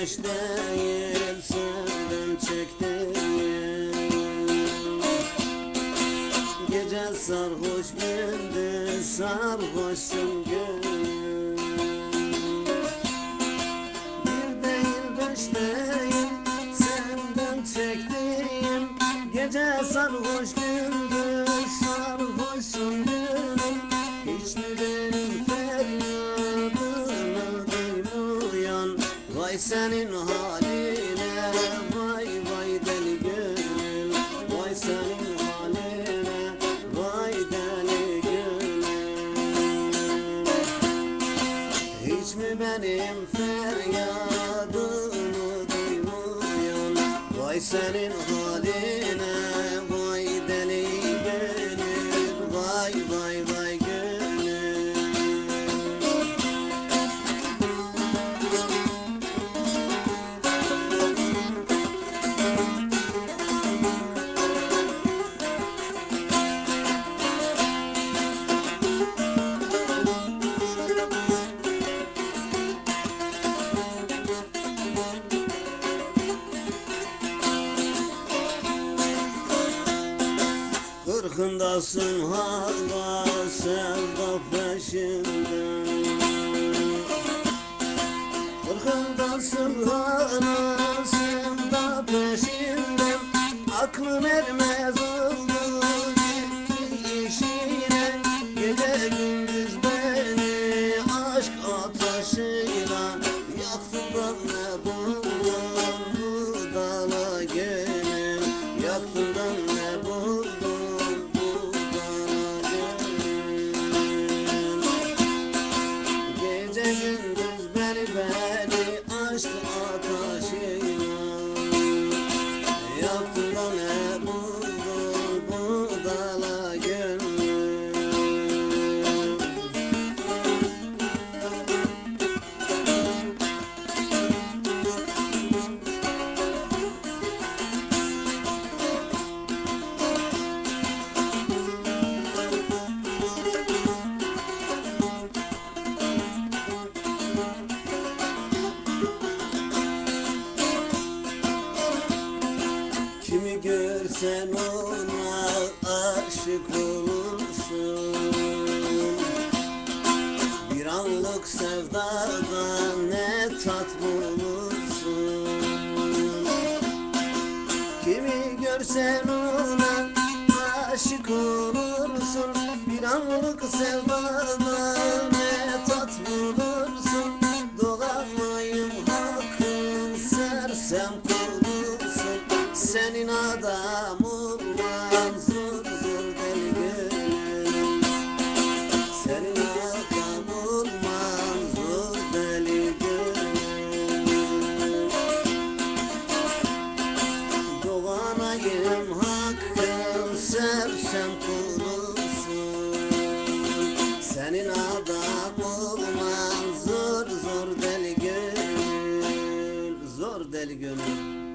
beş değil senden çektiğim. Gece sarhoş gündüz sarhoşsun gönlüm Bir değil beş değil senden çektiğim Gece sarhoş Vay senin haline vay vay deli gönül Vay senin haline vay deli gönül hiç mi benim feryadımı duymuyorsun? Vay senin haline Kırkındasın hala sevda peşinden Kırkındasın hala sevda peşinden Aklın ermez Christian Görsen ona aşık olursun. Bir anlık sevdada ne tat bulursun. Kimi görsen ona aşık olursun. Bir anlık sevdada Senin adam olman zor deli gönlüm Senin adam olman zor deli gönlüm Doğanayım hakkın sersem kulursun Senin adam olman zor deli gönül Zor deli gönül